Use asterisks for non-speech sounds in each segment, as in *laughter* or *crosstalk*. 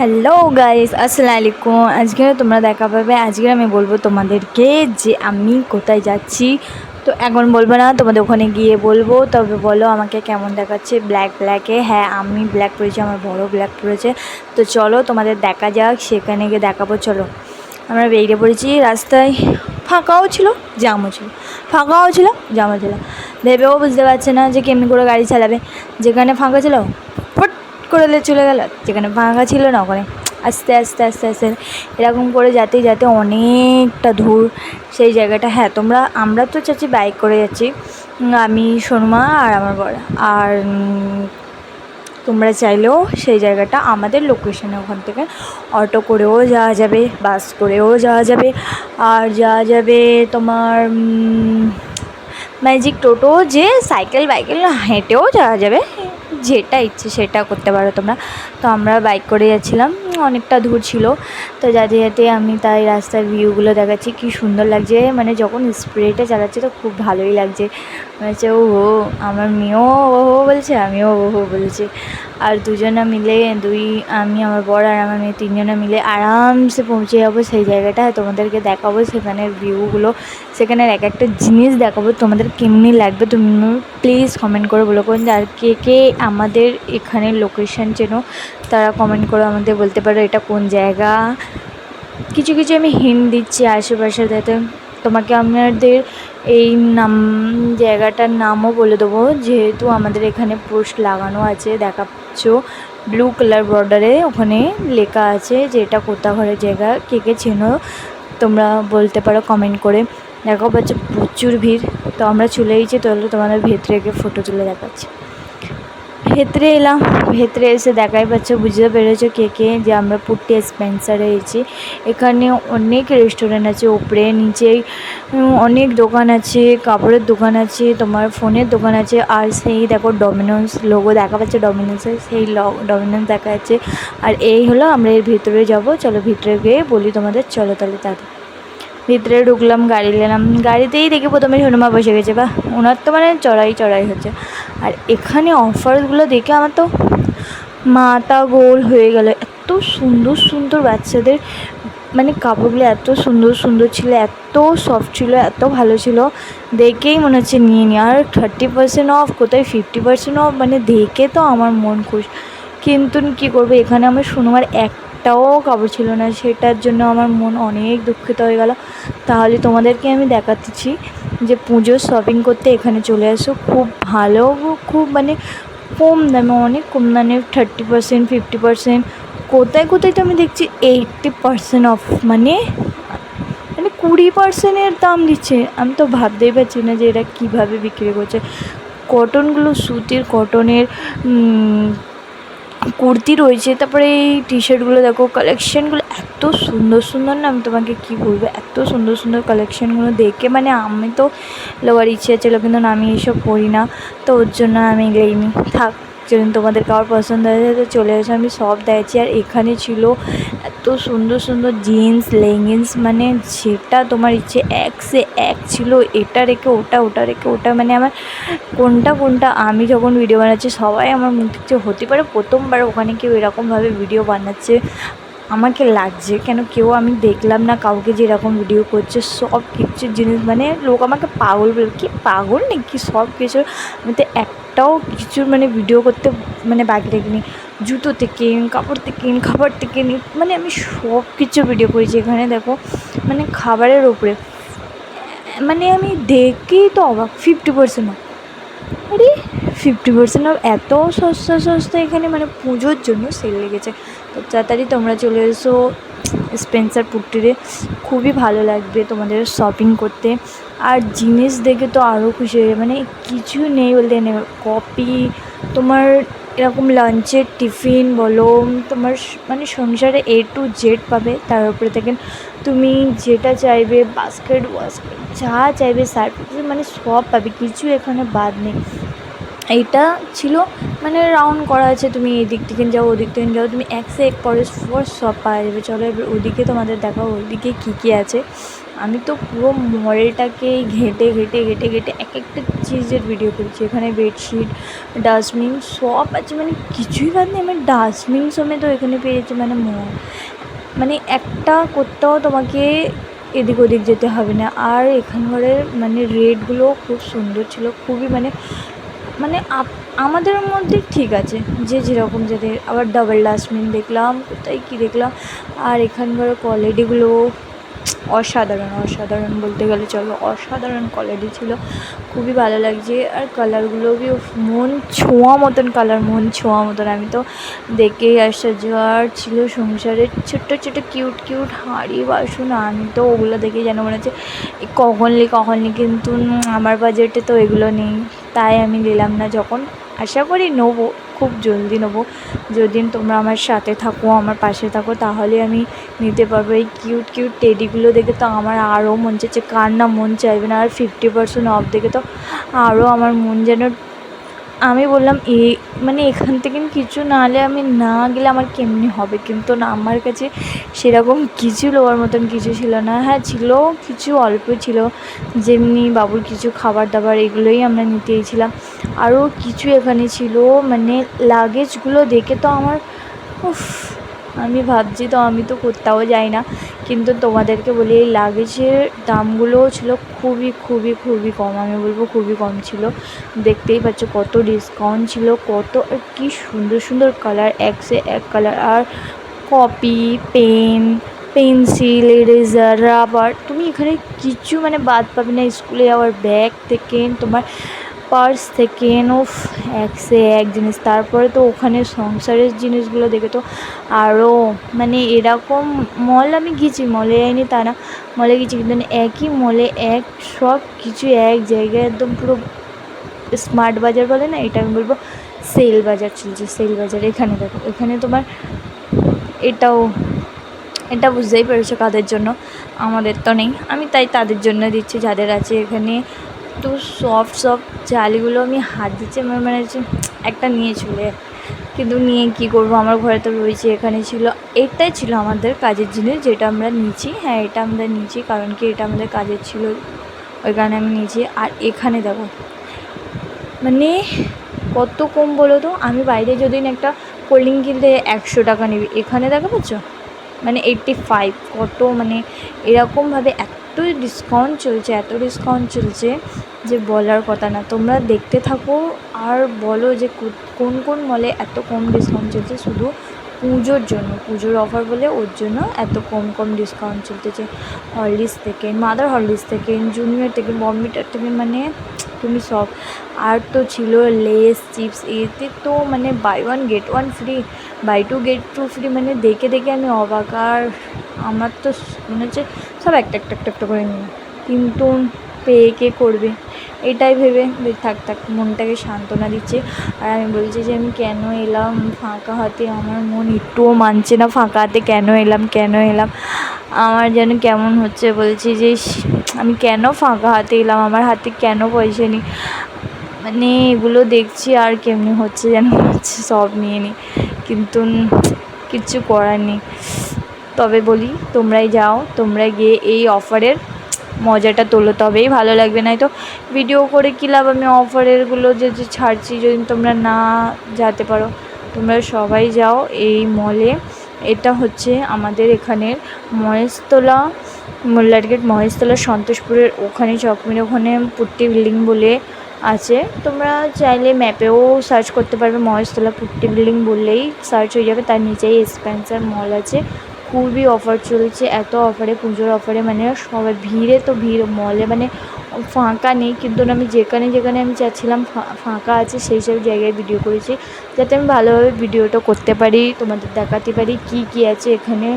Hello guys আসসালামু আলাইকুম আজকে তোমরা দেখা পাবে, আজকে আমি বলব তোমাদেরকে যে আমি কোথায় যাচ্ছি। তো এখন বলব না, তোমাদের ওখানে গিয়ে বলব। তবে বলো, আমাকে কেমন দেখাচ্ছে? ব্ল্যাক ব্ল্যাকে হ্যাঁ আমি ব্ল্যাক পরেছি, আমার বড় ব্ল্যাক পরেছে। তো চলো, তোমাদের দেখা যাক, সেখানে গিয়ে দেখাবো। চলো, আমরা বেরিয়ে পড়েছি রাস্তায়। ফাঁকাও ছিল জামও ছিল। ফাঁকাও ছিল জামও ছিল। ভেবেও বুঝতে পারছে না যে কেমনি করে গাড়ি চালাবে। যেখানে ফাঁকা ছিল করে চলে গেল, যেখানে ফাঁকা ছিল না ওখানে। আস্তে আস্তে আস্তে আস্তে, এরকম করে যাতে যাতে অনেকটা দূর সেই জায়গাটা। হ্যাঁ তোমরা, আমরা তো চাচ্ছি বাইক করে যাচ্ছি। আমি, সোনমা আর আমার বর। আর তোমরা চাইলেও সেই জায়গাটা আমাদের লোকেশনে ওখান থেকে অটো করেও যাওয়া যাবে বাস করেও যাওয়া যাবে। আর যাওয়া যাবে তোমার ম্যাজিক টোটো যে সাইকেল বাইকেল হেঁটেও যাওয়া যাবে। যেটা ইচ্ছে সেটা করতে পারো তোমরা। তো আমরা বাইক করে যাচ্ছিলাম। অনেকটা দূর ছিল। তো যাতে যাতে আমি তাই রাস্তার ভিউগুলো দেখাচ্ছি, কি সুন্দর লাগছে। মানে যখন স্প্রেটা চালাচ্ছি তো খুব ভালোই লাগছে। মনে হচ্ছে ও হো আমার মেয়েও ও হো বলছে, আমিও ও হো বলছি। আর দুজনা মিলে দুই, আমি, আমার বর আর আমার মেয়ে তিনজনে মিলে আরামসে পৌঁছে যাব সেই জায়গাটায় তোমাদেরকে দেখাবো সেখানের ভিউগুলো সেখানের এক একটা জিনিস দেখাবো। তোমাদের কেমনি লাগবে তুমি প্লিজ কমেন্ট করে বলো। কোন আর কে কে আমাদের এখানের লোকেশন চেনো, তারা কমেন্ট করে আমাদের বলতে পারো এটা কোন জায়গা? কিছু কিছু আমি হিন্ট দিচ্ছি আশেপাশে যাতে তোমাকে আমাদের এই নাম, জায়গাটার নামও বলে দেবো। যেহেতু আমাদের এখানে পোস্ট লাগানো আছে, দেখাচ্ছ। ব্লু কালার বর্ডারে ওখানে লেখা আছে যে এটা কোথাঘরের জায়গা। কে কে চেনো? তোমরা বলতে পারো কমেন্ট করে। দেখো, পাচ্ছ প্রচুর ভিড়। তো আমরা চলে এসেছি, তাহলে তোমাদের ভেতরে গিয়ে ফটো তুলে দেখাচ্ছি। ভেতরে এলাম ভেতরে এসে দেখাই পাচ্ছ বুঝতে পেরেছ কে কে যে আমরা পুট্টি স্পেন্সারে এসেছি। এখানে অনেক রেস্টুরেন্ট আছে উপরে উম, অনেক দোকান আছে কাপড়ের দোকান আছে তোমার ফোনের দোকান আছে আর সেই দেখো ডমিনোস লোগো দেখা পাচ্ছে ডমিনোসের সেই ডমিনোস দেখা যাচ্ছে। আর এই হলো আমরা এর ভিতরে যাব চলো ভিতরে গিয়ে বলি তোমাদের চলো তাহলে তাদের ভিতরে ঢুকলাম, গাড়ি নিলাম। গাড়িতেই দেখি প্রথমে হনুমা বসে গেছে বা ওনার তো মানে চড়াই চড়াই হচ্ছে। আর এখানে অফারগুলো দেখে আমার তো মাথা গোল হয়ে গেল। এত সুন্দর সুন্দর বাচ্চাদের মানে কাপড়গুলো এত সুন্দর সুন্দর ছিল, এত সফট ছিল, এত ভালো ছিল। দেখেই মনে হচ্ছে, নিয়ে নিই আর থার্টি পার্সেন্ট অফ কোথায় ফিফটি পার্সেন্ট অফ মানে দেখে তো আমার মন খুশ। কিন্তু কী করব? এখানে আমার শুনবার একটাও কাপড় ছিল না, সেটার জন্য আমার মন অনেক দুঃখিত হয়ে গেল। তাহলে তোমাদেরকে আমি দেখাচ্ছি যে পুজোর শপিং করতে এখানে চলে আসো। খুব ভালো, খুব মানে কম দামে, অনেক কম দামে থার্টি পার্সেন্ট ফিফটি পার্সেন্ট কোথায় কোথায় তো আমি দেখছি এইটটি পার্সেন্ট অফ মানে মানে কুড়ি পার্সেন্টের দাম দিচ্ছে। আমি তো ভাবতেই পারছি না যে এরা কীভাবে বিক্রি করছে। কটনগুলো সুতির কটনের কুর্তি রয়েছে, তারপরে এই টি শার্টগুলো দেখো কালেকশানগুলো এত সুন্দর সুন্দর না, আমি তোমাকে কি বলব, এত সুন্দর সুন্দর কালেকশানগুলো দেখে মানে আমি তো লোয়ার ইচ্ছে ছিল কিন্তু আমি এইসব পড়ি না, তো ওর জন্য আমি এগুলো থাক যদি তোমাদের কারোর পছন্দ হয়েছে, তো চলে এসে। আমি সব দেখছি আর এখানে ছিল এত সুন্দর সুন্দর জিন্স লেগিংস মানে যেটা তোমার ইচ্ছে, এক সে এক ছিল। এটা রেখে, ওটা ওটা রেখে, ওটা মানে আমার কোনটা কোনটা আমি যখন ভিডিও বানাচ্ছি, সবাই আমার মুখ দেখছে হতে পারে প্রথমবার ওখানে কেউ এরকমভাবে ভিডিও বানাচ্ছে। আমাকে লাগছে কেন? কেউ আমি দেখলাম না কাউকে যে এরকম ভিডিও করছে। সব কিছু জিনিস মানে লোক আমাকে পাগল বলে, কি পাগল নাকি? সব কিছু আমি তো একটাও কিছু মানে ভিডিও করতে মানে বাকি রাখিনি। জুতো থেকে, কাপড় থেকে, খাবার থেকে মানে আমি সব কিছু ভিডিও করেছি এখানে, দেখো মানে খাবারের ওপরে মানে আমি দেখেই তো অবাক ফিফটি পার্সেন্ট আরে ফিফটি পার্সেন্ট অফ এত সস্তা সস্তা এখানে মানে পুজোর জন্য সেল লেগেছে। তো তাড়াতাড়ি তোমরা চলে এসো। স্পেন্সার পুট্টিরে। খুবই ভালো লাগবে তোমাদের শপিং করতে। আর জিনিস দেখে তো আরও খুশি হয়ে। মানে কিছু নেই বলতে নেই কপি তোমার এরকম লাঞ্চের টিফিন বলো, তোমার মানে সংসারে এ টু জেড পাবে। তার উপরে দেখেন তুমি যেটা চাইবে বাস্কেট ওয়াস্কেট যা চাইবে সার্ফ মানে সব পাবে। কিছু এখানে বাদ নেই। এইটা ছিল মানে রাউন্ড করা আছে, তুমি এদিক থেকে যাও, ওদিক থেকে যাও, তুমি এক সে এক পরে পর সব পাওয়া যাবে। চলো এবার ওদিকে তোমাদের দেখাও ওদিকে কী কী আছে। আমি তো পুরো মলটাকে ঘেঁটে ঘেঁটে ঘেঁটে ঘেঁটে এক একটা চিজের ভিডিও করেছি। এখানে বেডশিট ডাস্টবিন সব আছে মানে কিছুই বাদ নেই। আমি ডাস্টবিন সমেত এখানে পেয়েছি মানে মানে একটা কোথাও তোমাকে এদিক ওদিক যেতে হবে না। আর এখানকারের মানে রেটগুলো খুব সুন্দর ছিল, খুবই মানে মানে আমাদের মধ্যে ঠিক আছে, যে যেরকম যাদের, আবার ডাবল ডাস্টবিন দেখলাম, কোথায় কী দেখলাম, আর এখানকার কোয়ালিটিগুলো অসাধারণ অসাধারণ বলতে গেলে চলো অসাধারণ কোয়ালিটি ছিল। খুবই ভালো লাগছে আর কালারগুলো বি মন ছোঁয়া মতন কালার মন ছোঁয়া মতন। আমি তো দেখেই আশ্চর্য। আর ছিল সংসারের ছোট্ট ছোট্ট কিউট কিউট হাঁড়ি, বাসন, আমি তো ওগুলো দেখেই যেন মনে হচ্ছে কখন নি কখন কিন্তু আমার বাজেটে তো এগুলো নেই। তাই আমি নিলাম না যখন আশা করি নেব, খুব জলদি নেব। যদি তোমরা আমার সাথে থাকো, আমার পাশে থাকো, তাহলে আমি নিতে পারব। এই কিউট কিউট টেডিগুলো দেখে তো আমার আরও মন চাইছে, কার না মন চাইবে না? আর ফিফটি পার্সেন্ট অফ দেখে তো আরও আমার মন যেন আমি বললাম, এ মানে এখান থেকে কিছু না হলে আমি না গেলে আমার কেমনি হবে? কিন্তু না, আমার কাছে সেরকম কিছু লোয়ার মতন কিছু ছিল না। হ্যাঁ ছিল, কিছু অল্প ছিল। যেমনি বাবুর কিছু খাবার দাবার এগুলোই আমরা নিতে আরও কিছু এখানে ছিল মানে লাগেজগুলো দেখে তো আমার, উফ আমি ভাবছি, তো আমি তো কোথাও যাই না। কিন্তু তোমাদেরকে বলি, এই লাগেজের দামগুলোও ছিল খুবই খুবই খুবই কম। আমি বলব খুবই কম ছিল। দেখতেই পাচ্ছ কত ডিসকাউন্ট ছিল, কত কি সুন্দর সুন্দর কালার এক সে এক কালার আর copy pen pencil eraser rubber তুমি এখানে কিছু মানে বাদ পাবে না। স্কুলে যাওয়ার ব্যাগ থেকে তোমার পার্স থেকে উফ, এক সে এক জিনিস। তারপরে তো ওখানে সংসারের জিনিসগুলো দেখে তো আরও মানে এরকম মল আমি গেছি মলে যাইনি তা না মলে গেছি কিন্তু একই মলে এক, সব কিছু এক জায়গায় একদম পুরো স্মার্ট বাজার বলে না, এটা আমি বলব সেল বাজার চলছে সেল বাজার। এখানে দেখো, এখানে তোমার এটাও, এটা বুঝতেই পেরেছ কাদের জন্য, আমাদের তো নেই। আমি তাই তাদের জন্য দিচ্ছি, যাদের আছে এখানে তো সফট সফট চালগুলো আমি হাত দিচ্ছি আমার মানে হচ্ছে একটা নিয়ে চলে। কিন্তু নিয়ে কী করব? আমার ঘরে তো রয়েছে, এখানে ছিল। এটাই ছিল আমাদের কাজের জিনিস, যেটা আমরা নিয়েছি হ্যাঁ এটা আমরা নিয়েছি কারণ কি এটা আমাদের কাজের ছিল। ওই কারণে আমি নিয়েছি। আর এখানে দেখো মানে কত কম বলো তো? আমি বাইরে যদি একটা কোল্ড ড্রিঙ্ক কিনতে একশো টাকা নিবি। এখানে দেখা পাচ্ছ মানে এইট্টি ফাইভ কত মানে এরকমভাবে এত ডিসকাউন্ট চলছে এত ডিসকাউন্ট চলছে যে বলার কথা না। তোমরা দেখতে থাকো আর বলো যে কোন কোন মলে এত কম ডিসকাউন্ট চলছে, শুধু পুজোর জন্য, পুজোর অফার বলে ওর জন্য এত কম কম ডিসকাউন্ট চলতেছে। হরলিক্স থেকে মাদার হরলিক্স থেকে জুনিয়র থেকে বম্বিটার থেকে মানে তুমি সব আর তো ছিল লেস চিপস এতে তো মানে buy one get one free buy two get two free মানে দেখে দেখে আমি অবাক। আর আমার তো মনে হচ্ছে সব একটা একটা একটা একটা করে নিই কিন্তু পেয়ে কে করবে? এটাই ভেবে থাক থাক, মনটাকে সান্ত্বনা দিচ্ছে। আর আমি বলছি যে, আমি কেন এলাম ফাঁকা হাতে? আমার মন একটুও মানছে না ফাঁকা হাতে। কেন এলাম কেন এলাম? আমার যেন কেমন হচ্ছে বলছি যে আমি কেন ফাঁকা হাতে এলাম? আমার হাতে কেন পয়সা নেই? মানে এগুলো দেখছি আর কেমনি হচ্ছে যেন হচ্ছে সব নিয়ে নিই। কিন্তু কিচ্ছু করার নেই। তবে বলি, তোমরাই যাও, তোমরা গিয়ে এই অফারের মজাটা তোলো, তবেই ভালো লাগবে। নাই তো ভিডিও করে কী লাভ? আমি অফারেরগুলো যে যে ছাড়ছি, যদি তোমরা না যেতে পারো, তোমরা সবাই যাও এই মলে এটা হচ্ছে আমাদের এখানের মহেশতলা মোল্লার গেট মহেশতলা, সন্তোষপুরের ওখানে, চকমির ওখানে, পুট্টি বিল্ডিং বলে আছে। তোমরা চাইলে ম্যাপেও সার্চ করতে পারবে, মহেশতলা পুট্টি বিল্ডিং বললেই সার্চ হয়ে যাবে। তার নিচেই স্পেন্সার মল আছে। খুবই অফার চলছে, এত অফারে পুজোর অফারে মানে সবাই ভিড়ে তো ভিড় মলে মানে ফাঁকা নেই, কিন্তু আমি যেখানে যেখানে আমি চাচ্ছিলাম ফাঁকা আছে সেই সব জায়গায় ভিডিও করেছি, যাতে আমি ভালোভাবে ভিডিওটা করতে পারি, তোমাদের দেখাতে পারি কি কি আছে এখানে,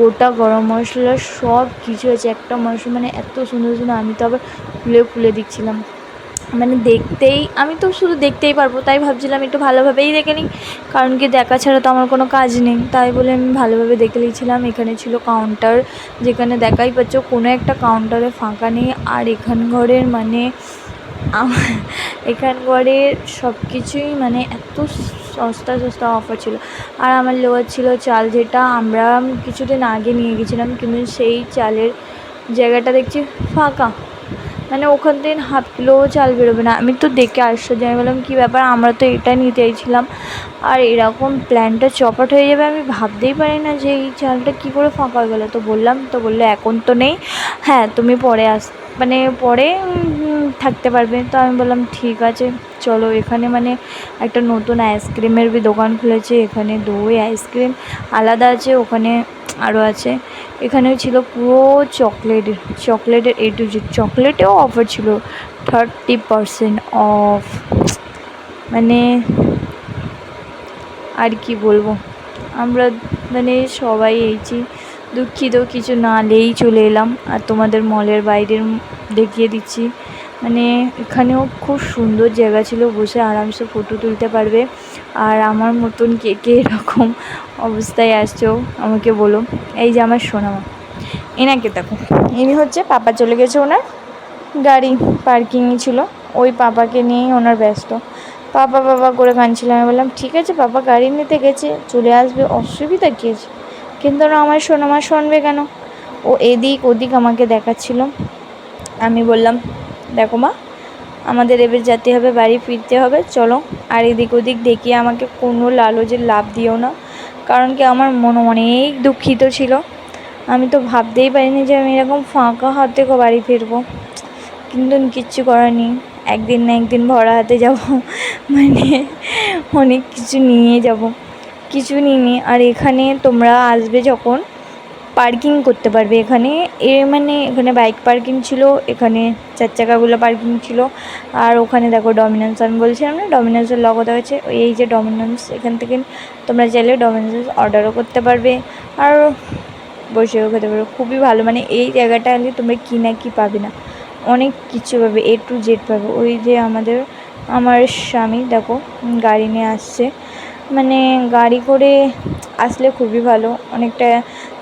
গোটা গরম মশলা সব কিছু আছে, একটা মশলা মানে এত সুন্দর সুন্দর, আমি তো আবার খুলে খুলে দিচ্ছিলাম মানে দেখতেই, আমি তো শুধু দেখতেই পারব, তাই ভাবছিলাম একটু ভালোভাবেই দেখে নিই। কারণ কি দেখা ছাড়া তো আমার কোনো কাজ নেই, তাই বলে আমি ভালোভাবে দেখে নিয়েছিলাম। এখানে ছিল কাউন্টার যেখানে দেখাই পাচ্ছ কোনো একটা কাউন্টারে ফাঁকা নেই। আর এখান ঘরের মানে এখান ঘরের সব কিছুই মানে এত সস্তা সস্তা অফার ছিল। আর আমার লোয়ার ছিল চাল যেটা আমরা কিছুদিন আগে নিয়ে গেছিলাম, কিন্তু সেই চালের জায়গাটা দেখছি ফাঁকা। মানে ওখান থেকে হাফ কিলোও চাল বেরোবে না। আমি তো দেখে আশ্চর্য আমি বললাম কী ব্যাপার? আমরা তো এটা নিতে চাইছিলাম। আর এরকম প্ল্যানটা চপাট হয়ে যাবে, আমি ভাবতেই পারি না যে এই চালটা কী করে ফাঁকা হয়ে গেলো। তো বললাম, তো বলল, এখন তো নেই। হ্যাঁ তুমি পরে আস মানে পরে থাকতে পারবে। তো আমি বললাম, ঠিক আছে। চলো এখানে মানে একটা নতুন আইসক্রিমের বি দোকান খুলেছে, এখানে দই, আইসক্রিম আলাদা আছে, ওখানে আরও আছে। এখানেও ছিল পুরো চকলেটের চকলেটের এ টু জি চকলেটেও অফার ছিল থার্টি পারসেন্ট অফ মানে আর কি বলব, আমরা মানে সবাই এইছি দুঃখিত কিছু না লেই চলে এলাম। আর তোমাদের মলের বাইরের দেখিয়ে দিচ্ছি। মানে এখানেও খুব সুন্দর জায়গা ছিল, বসে আরামসে ফটো তুলতে পারবে। আর আমার মতন কে কে এরকম অবস্থায় আসছো, আমাকে বলো। এই যে আমার সোনামা এনাকে দেখো। ইনি হচ্ছে পাপা চলে গেছে ওনার গাড়ি পার্কিংয়ে ছিল। ওই পাপাকে নিয়েই ওনার ব্যস্ত। পাপা পাপা করে কাঁদছিল। আমি বললাম, ঠিক আছে, পাপা গাড়ি নিতে গেছে, চলে আসবে। অসুবিধা কী আছে? কিন্তু না, আমার সোনামা শুনবে কেন? ও এদিক ওদিক আমাকে দেখাচ্ছিল। আমি বললাম দেখো মা, আমাদের এবার যেতে হবে, বাড়ি ফিরতে হবে। চলো, আর এদিক ওদিক দেখিয়ে আমাকে কোনো লালচের লাভ দিও না। কারণ কি আমার মন অনেক দুঃখিত ছিল। আমি তো ভাবতেই পারিনি যে আমি এরকম ফাঁকা হাতে বাড়ি ফিরবো। কিন্তু কিচ্ছু করার নেই। একদিন না একদিন ভরা হাতে যাব। *laughs* মানে অনেক কিছু নিয়ে যাব। কিছু নিইনি। আর এখানে তোমরা আসবে যখন পার্কিং করতে পারবে এখানে। এ মানে এখানে বাইক পার্কিং ছিল, এখানে চার চাকাগুলো পার্কিং ছিল। আর ওখানে দেখো ডমিনোস আমি বলছিলাম না ডমিনোসের লগো দেওয়া ওই এই যে ডমিনোস এখান থেকে তোমরা চাইলে ডমিনোস অর্ডারও করতে পারবে। আর বসেও খেতে পারবে। খুবই ভালো মানে এই জায়গাটা হলে তোমরা কী না কি পাবে না। অনেক কিছু পাবে এ টু জেড পাবে। ওই যে আমাদের, আমার স্বামী দেখো গাড়ি নিয়ে আসছে। মানে গাড়ি করে আসলে খুবই ভালো। অনেকটা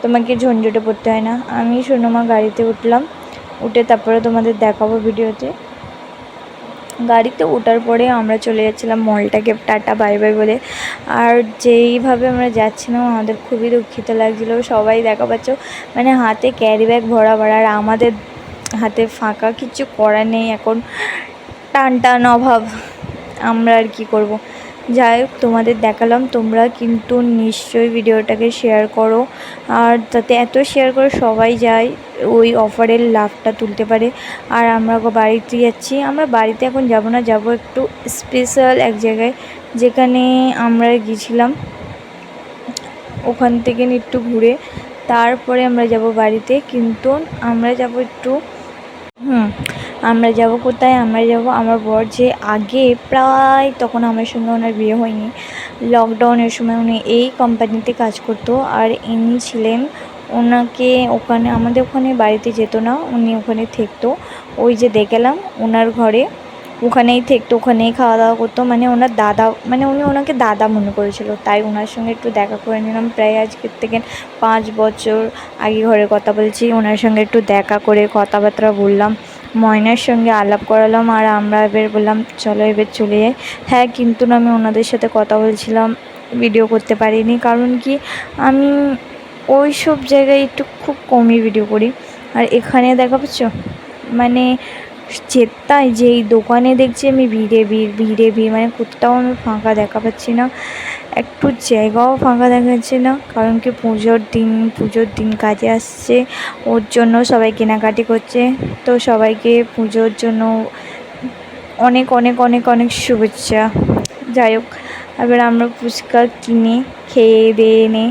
তোমাকে ঝঞ্ঝটে পড়তে হয় না। আমি সোনুমা গাড়িতে উঠলাম, উঠে তারপরে তোমাদের দেখাবো ভিডিওতে। গাড়িতে ওঠার পরে আমরা চলে যাচ্ছিলাম মলটাকে, টাটা, বাই বাই বলে। আর যেইভাবে আমরা যাচ্ছিলাম, আমাদের খুবই দুঃখিত লাগছিল। সবাই দেখা পাচ্ছ মানে হাতে ক্যারি ব্যাগ ভরা ভরা, আর আমাদের হাতে ফাঁকা কিছু করা নেই। এখন টান টান অভাব, আমরা আর কি করব। যাই হোক, তোমাদের দেখালাম, তোমরা কিন্তু নিশ্চয়ই ভিডিওটাকে শেয়ার করো। আর তাতে এত শেয়ার করে সবাই যায়, ওই অফারের লাভটা তুলতে পারে। আর আমরা বাড়িতে যাচ্ছি আমরা বাড়িতে এখন যাব না, যাব একটু স্পেশাল এক জায়গায়, যেখানে আমরা গিয়েছিলাম। ওখান থেকে একটু ঘুরে, তারপরে আমরা যাব বাড়িতে। কিন্তু আমরা যাব একটু, হুম আমরা যাব কোথায়, আমরা যাব আমার বর যে আগে প্রায় তখন আমার সঙ্গে ওনার বিয়ে হয়নি। লকডাউনের সময় উনি এই কোম্পানিতে কাজ করতো আর ইনি ছিলেন ওনাকে ওখানে, আমাদের ওখানে বাড়িতে যেত না, উনি ওখানে থাকতো। ওই যে দেখলাম ওনার ঘরে ওখানেই থাকতো, ওখানেই খাওয়া দাওয়া করতো। মানে ওনার দাদা মানে উনি ওনাকে দাদা মনে করেছিল। তাই ওনার সঙ্গে একটু দেখা করে নিলাম। প্রায় আজকের থেকে পাঁচ বছর আগে ঘরে কথা বলছি, ওনার সঙ্গে একটু দেখা করে কথাবার্তা বললাম। ময়নার সঙ্গে আলাপ করালাম আর আমরা এবার বললাম, চলো এবার চলে যাই। হ্যাঁ কিন্তু না, আমি ওনাদের সাথে কথা বলছিলাম ভিডিও করতে পারিনি। কারণ কি, আমি ওই সব জায়গায় একটু খুব কমই ভিডিও করি। আর এখানে দেখা পাচ্ছ? মানে চেত্তায় যেই দোকানে দেখছি আমি ভিড়ে ভিড় ভিড়ে ভিড় মানে কোথাও আমি ফাঁকা দেখা পাচ্ছি না। একটু জায়গাও ফাঁকা দেখাচ্ছে না, কারণ কি পুজোর দিন পুজোর দিন কাজে আসছে, ওর জন্য সবাই কেনাকাটি করছে, তো সবাইকে পুজোর জন্য অনেক অনেক অনেক অনেক শুভেচ্ছা। যাই হোক, এবার আমরা ফুচকা কিনে খেয়ে দিয়ে এনে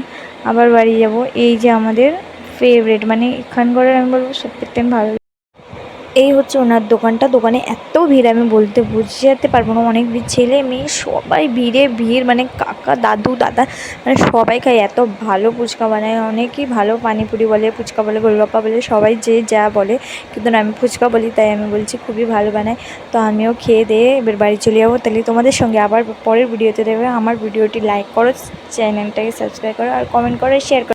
আবার বাড়ি যাব। এই যে আমাদের ফেভারেট মানে এখানকার আমি বলব থেকে ভালো এই হচ্ছে ওনার দোকানটা। দোকানে এত ভিড়, আমি বলতে বোঝাতে পারব না। অনেক ভিড়, ছেলে মেয়ে সবাই ভিড়ে ভিড় মানে কাকা, দাদু, দাদা মানে সবাই খায়। এত ভালো ফুচকা বানায়, অনেকেই ভালো পানিপুরি বলে, ফুচকা বলে, গোলগাপ্পা বলে, সবাই যে যা বলে। কিন্তু আমি ফুচকা বলি, তাই আমি বলছি খুবই ভালো বানায়। তো আমিও খেয়ে দিয়ে এবার বাড়ি চলে যাব। তাহলে তোমাদের সঙ্গে আবার পরের ভিডিওতে দেবে। আমার ভিডিওটি লাইক করো, চ্যানেলটাকে সাবস্ক্রাইব করো, আর কমেন্ট করে শেয়ার করো।